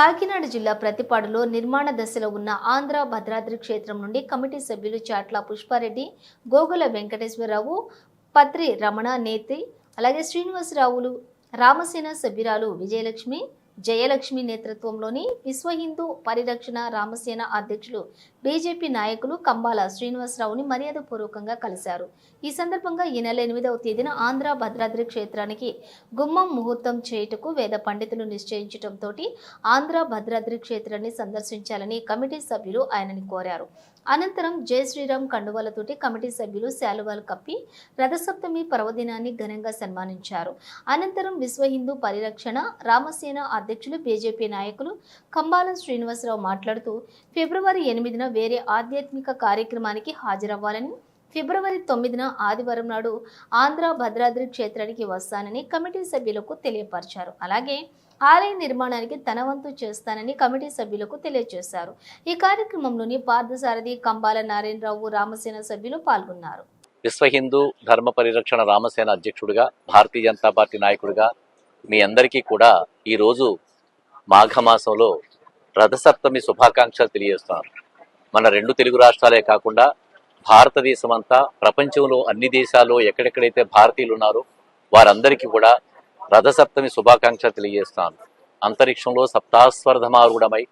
కాకినాడ జిల్లా ప్రతిపాడులో నిర్మాణ దశలో ఉన్న ఆంధ్ర భద్రాద్రి క్షేత్రం నుండి కమిటీ సభ్యులు చాట్ల పుష్పారెడ్డి గోగుల వెంకటేశ్వరరావు పత్రి రమణ నేతి అలాగే శ్రీనివాసరావులు రామసేన సభ్యురాలు విజయలక్ష్మి జయలక్ష్మి నేతృత్వంలోని విశ్వ హిందూ పరిరక్షణ రామసేన అధ్యక్షులు బీజేపీ నాయకులు కంబాల శ్రీనివాసరావుని మర్యాదపూర్వకంగా కలిశారు. ఈ సందర్భంగా ఈ నెల ఎనిమిదవ తేదీన ఆంధ్ర భద్రాద్రి క్షేత్రానికి గుమ్మం ముహూర్తం చేయుటకు వేద పండితులు నిశ్చయించడంతో ఆంధ్ర భద్రాద్రి క్షేత్రాన్ని సందర్శించాలని కమిటీ సభ్యులు ఆయనని కోరారు. అనంతరం జై శ్రీరామ్ కండువాలతోటి కమిటీ సభ్యులు శాలువాలు కప్పి రథసప్తమి పర్వదినాన్ని ఘనంగా సన్మానించారు. అనంతరం విశ్వ హిందూ పరిరక్షణ రామసేన అధ్యక్షులు బీజేపీ నాయకులు కంబాలం శ్రీనివాసరావు మాట్లాడుతూ ఫిబ్రవరి ఎనిమిదిన వేరే ఆధ్యాత్మిక కార్యక్రమానికి హాజరవ్వాలని ఫిబ్రవరి తొమ్మిదిన ఆదివారం నాడు ఆంధ్ర భద్రాద్రి క్షేత్రానికి వస్తానని కమిటీ సభ్యులకు తెలియపరిచారు. అలాగే ఆలయ నిర్మాణానికి తన వంతు చేస్తానని కమిటీ సభ్యులకు తెలియజేశారు. ఈ కార్యక్రమంలోని పార్థసారథి కంబాల నారాయణరావు రామసేన సభ్యులు పాల్గొన్నారు. విశ్వ హిందూ ధర్మ పరిరక్షణ రామసేన అధ్యక్షుడిగా భారతీయ జనతా పార్టీ నాయకుడిగా మీ అందరికీ కూడా ఈరోజు మాఘమాసంలో రథసప్తమి శుభాకాంక్షలు తెలియజేస్తున్నారు మన రెండు తెలుగు రాష్ట్రాలే కాకుండా భారతదేశం అంతా ప్రపంచంలో అన్ని దేశాల్లో ఎక్కడెక్కడైతే భారతీయులు ఉన్నారో వారందరికీ కూడా రథసప్తమి శుభాకాంక్షలు తెలియజేస్తాను. అంతరిక్షంలో సప్తాస్వర్ధమారూఢమై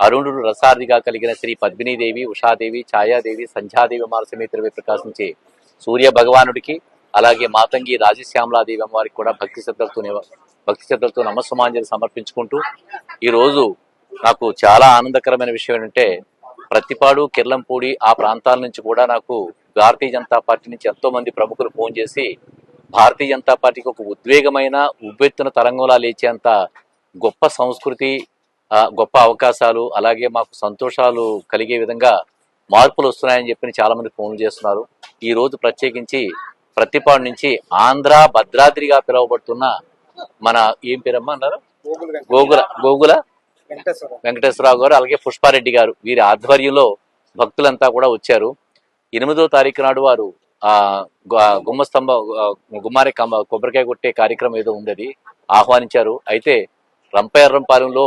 అరుణుడు రసార్థిగా కలిగిన శ్రీ పద్మినీదేవి ఉషాదేవి ఛాయాదేవి సంధ్యాదేవి మారసమేతరవై ప్రకాశించే సూర్య భగవానుడికి అలాగే మాతంగి రాజశ్యామలాదేవి అమ్మవారికి కూడా భక్తి శ్రద్ధలతో భక్తి శ్రద్ధలతో నమస్సుమాంజలి సమర్పించుకుంటూ ఈరోజు నాకు చాలా ఆనందకరమైన విషయం ఏంటంటే ప్రతిపాడు కిర్లంపూడి ఆ ప్రాంతాల నుంచి కూడా నాకు భారతీయ జనతా పార్టీ నుంచి ఎంతో మంది ప్రముఖులు ఫోన్ చేసి భారతీయ జనతా పార్టీకి ఒక ఉద్వేగమైన ఉవ్వెత్తున తరంగంలా లేచేంత గొప్ప సంస్కృతి గొప్ప అవకాశాలు అలాగే మాకు సంతోషాలు కలిగే విధంగా మార్పులు వస్తున్నాయని చెప్పి చాలా మంది ఫోన్లు చేస్తున్నారు. ఈ రోజు ప్రత్యేకించి ప్రతిపాడు నుంచి ఆంధ్ర భద్రాద్రిగా పిలువబడుతున్న మన ఏం పేరమ్మా అన్నారు? గోగుల గోగుల? వెంకటేశ్వరరావు గారు. అలాగే పుష్పారెడ్డి గారు. వీరి ఆధ్వర్యంలో భక్తులంతా కూడా వచ్చారు. ఎనిమిదో తారీఖు నాడు వారు ఆ గుమ్మస్తంభ గుమ్మ స్తంభ గుమ్మారి కమ్మ కొబ్బరికాయ కొట్టే కార్యక్రమం ఏదో ఉండేది. ఆహ్వానించారు. అయితే రంపయర్రంపాలెంలో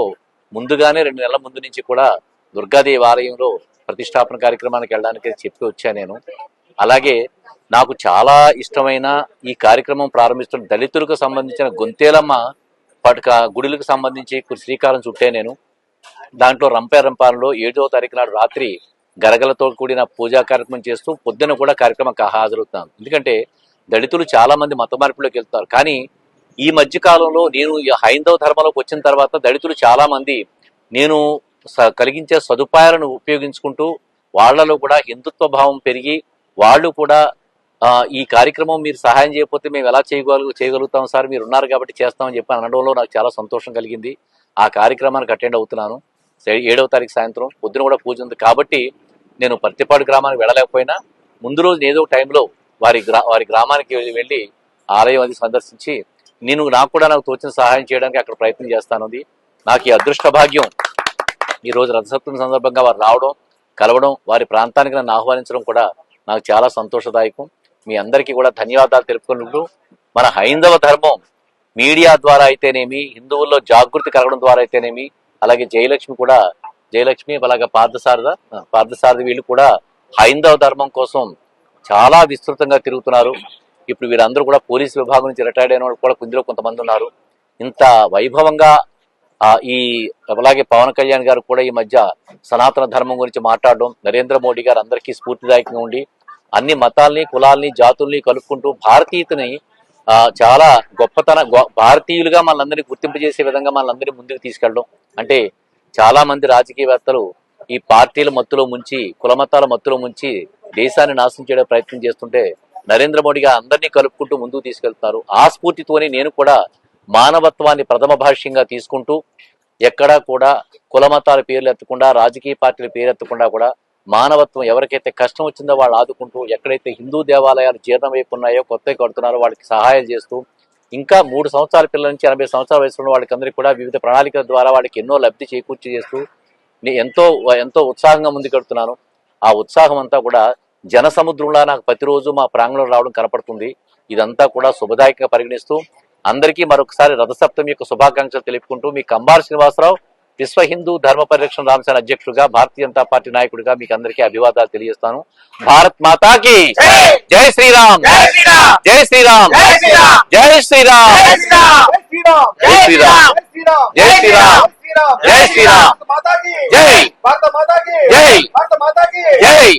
ముందుగానే రెండు నెలల ముందు నుంచి కూడా దుర్గాదేవి ఆలయంలో ప్రతిష్టాపన కార్యక్రమానికి వెళ్ళడానికి చెప్పి వచ్చాను నేను. అలాగే నాకు చాలా ఇష్టమైన ఈ కార్యక్రమం ప్రారంభిస్తున్న దళితులకు సంబంధించిన గొంతేలమ్మ పటుక గుడులకు సంబంధించి శ్రీకారం చుట్టే నేను. దాంట్లో రంపారంపాలలో ఏడవ తారీఖు నాడు రాత్రి గరగలతో కూడిన పూజా కార్యక్రమం చేస్తూ పొద్దున కూడా కార్యక్రమం హాజరవుతున్నాను. ఎందుకంటే దళితులు చాలామంది మత మార్పులోకి వెళ్తారు కానీ ఈ మధ్యకాలంలో నేను ఈ హైందవ ధర్మంలోకి వచ్చిన తర్వాత దళితులు చాలామంది నేను స- కలిగించే సదుపాయాలను ఉపయోగించుకుంటూ వాళ్ళలో కూడా హిందుత్వ భావం పెరిగి వాళ్ళు కూడా ఈ కార్యక్రమం మీరు సహాయం చేయకపోతే మేము ఎలా చేయగల చేయగలుగుతాం సార్? మీరు ఉన్నారు కాబట్టి చేస్తామని చెప్పి అనడంలో నాకు చాలా సంతోషం కలిగింది. ఆ కార్యక్రమానికి అటెండ్ అవుతున్నాను. ఏడవ తారీఖు సాయంత్రం పొద్దున కూడా పూజ ఉంది. కాబట్టి నేను పర్తిపాడు గ్రామానికి వెళ్ళలేకపోయినా ముందు రోజు ఏదో టైంలో వారి గ్రా వారి గ్రామానికి వెళ్ళి ఆలయం అది సందర్శించి నేను నాకు కూడా నాకు తోచిన సహాయం చేయడానికి అక్కడ ప్రయత్నం చేస్తానుంది. నాకు ఈ అదృష్ట భాగ్యం ఈ రోజు రథసప్తమి సందర్భంగా వారు రావడం కలవడం వారి ప్రాంతానికి నన్ను ఆహ్వానించడం కూడా నాకు చాలా సంతోషదాయకం. మీ అందరికీ కూడా ధన్యవాదాలు తెలుపుకుంటూ మన హైందవ ధర్మం మీడియా ద్వారా అయితేనేమి హిందువుల్లో జాగృతి కలగడం ద్వారా అయితేనేమి అలాగే జయలక్ష్మి కూడా జయలక్ష్మి అలాగే పార్థసారథ పార్థసారథి వీళ్ళు కూడా హైందవ ధర్మం కోసం చాలా విస్తృతంగా తిరుగుతున్నారు. ఇప్పుడు వీరందరూ కూడా పోలీస్ విభాగం నుంచి రిటైర్డ్ అయిన వాళ్ళు కూడా ఇందులో కొంతమంది ఉన్నారు. ఇంత వైభవంగా ఆ, ఈ అలాగే పవన్ కళ్యాణ్ గారు కూడా ఈ మధ్య సనాతన ధర్మం గురించి మాట్లాడడం నరేంద్ర మోడీ గారు అందరికీ స్ఫూర్తిదాయకంగా ఉండి అన్ని మతాల్ని కులాల్ని జాతుల్ని కలుపుకుంటూ భారతీయతని చాలా గొప్పతన గొ- భారతీయులుగా మనందరినీ గుర్తింపజేసే విధంగా మనందరినీ ముందుకు తీసుకెళ్ళడం. అంటే చాలా మంది రాజకీయవేత్తలు ఈ పార్టీల మత్తులో ముంచి కులమతాల మత్తులో ముంచి దేశాన్ని నాశనం చేయడం ప్రయత్నం చేస్తుంటే నరేంద్ర మోడీగా అందరినీ కలుపుకుంటూ ముందుకు తీసుకెళ్తున్నారు. ఆ స్ఫూర్తితోనే నేను కూడా మానవత్వాన్ని ప్రథమ భాష్యంగా తీసుకుంటూ ఎక్కడా కూడా కుల మతాల పేర్లు ఎత్తకుండా రాజకీయ పార్టీల పేరు ఎత్తకుండా కూడా మానవత్వం ఎవరికైతే కష్టం వచ్చిందో వాళ్ళు ఆదుకుంటూ ఎక్కడైతే హిందూ దేవాలయాలు జీర్ణమైపోన్నాయో కొత్తగా కడుతున్నారో వాళ్ళకి సహాయం చేస్తూ ఇంకా మూడు సంవత్సరాల పిల్లల నుంచి ఎనభై సంవత్సరాల వయసులో వాళ్ళకి అందరికీ కూడా వివిధ ప్రణాళికల ద్వారా వాళ్ళకి ఎన్నో లబ్ధి చేకూర్చి చేస్తూ ఎంతో ఎంతో ఉత్సాహంగా ముందుకెడుతున్నాను ఆ ఉత్సాహం అంతా కూడా జన సముద్రంలా నాకు ప్రతిరోజు మా ప్రాంగణం రావడం కనపడుతుంది. ఇదంతా కూడా శుభదాయకంగా పరిగణిస్తూ అందరికీ మరొకసారి రథసప్తమి యొక్క శుభాకాంక్షలు తెలుపుకుంటూ మీ కంబార శ్రీనివాసరావు విశ్వ హిందూ ధర్మ పరిరక్షణ రామసేన అధ్యక్షుడిగా భారతీయ జనతా పార్టీ నాయకుడిగా మీకు అందరికీ అభివాదాలు తెలియజేస్తాను భారత్ మాతాకి జై శ్రీరామ్ జై శ్రీరామ్! జై శ్రీరామ్ జై శ్రీరామ్! జై శ్రీరామ్ జై శ్రీరామ్! జై శ్రీరామ్! జై శ్రీరామ్! జై శ్రీరామ్! భారత మాతాకి జై! భారత మాతాకి జై!